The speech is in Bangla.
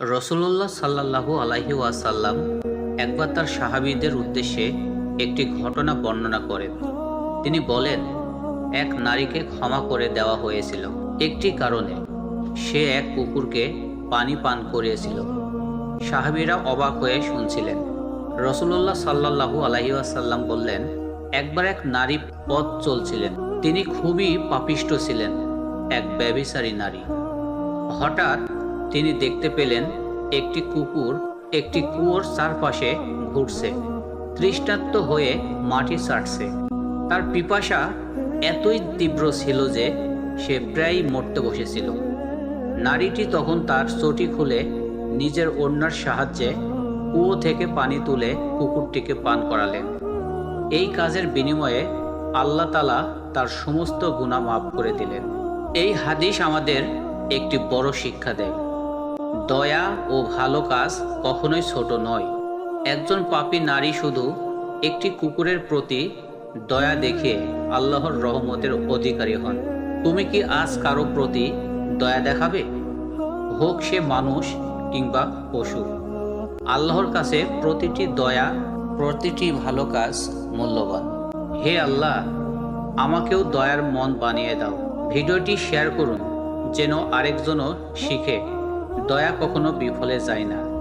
রসুল্লাহ সাল্লাহু আলাহি ওয়াসাল্লাম একবার তার সাহাবীদের উদ্দেশ্যে একটি ঘটনা বর্ণনা করেন। তিনি বলেন, এক নারীকে ক্ষমা করে দেওয়া হয়েছিল। একটি কারণে সে এক কুকুরকে পানি পান করিয়েছিল। সাহাবীরা অবাক হয়ে শুনছিলেন। রসুল্লাহ সাল্লাহু আলাহি ওয়াসাল্লাম বললেন, একবার এক নারী পথ চলছিলেন। তিনি খুবই পাপিষ্ট ছিলেন, এক ব্যভিচারী নারী। হঠাৎ তিনি দেখতে পেলেন একটি কুকুর, একটি কুয়োর চারপাশে ঘুরছে তৃষ্ণাত্ম হয়ে মাটি ছাড়ছে। তার পিপাসা এতই তীব্র ছিল যে সে প্রায় মরতে বসেছিল। নারীটি তখন তার চটি খুলে নিজের ওড়নার সাহায্যে কুয়ো থেকে পানি তুলে কুকুরটিকে পান করালেন। এই কাজের বিনিময়ে আল্লাহ তালা তার সমস্ত গুণা মাফ করে দিলেন। এই হাদিস আমাদের একটি বড় শিক্ষা দেয়। দয়া ও ভালো কাজ কখনোই ছোট নয়। একজন পাপী নারী শুধু একটি কুকুরের প্রতি দয়া দেখে আল্লাহর রহমতের অধিকারী হন। তুমি কি আজ কারও প্রতি দয়া দেখাবে? হোক সে মানুষ কিংবা পশু। আল্লাহর কাছে প্রতিটি দয়া, প্রতিটি ভালো কাজ মূল্যবান। হে আল্লাহ, আমাকেও দয়ার মন বানিয়ে দাও। ভিডিওটি শেয়ার করুন, যেন আরেকজনও শিখে। দয়া কখনো বিফলে যায় না।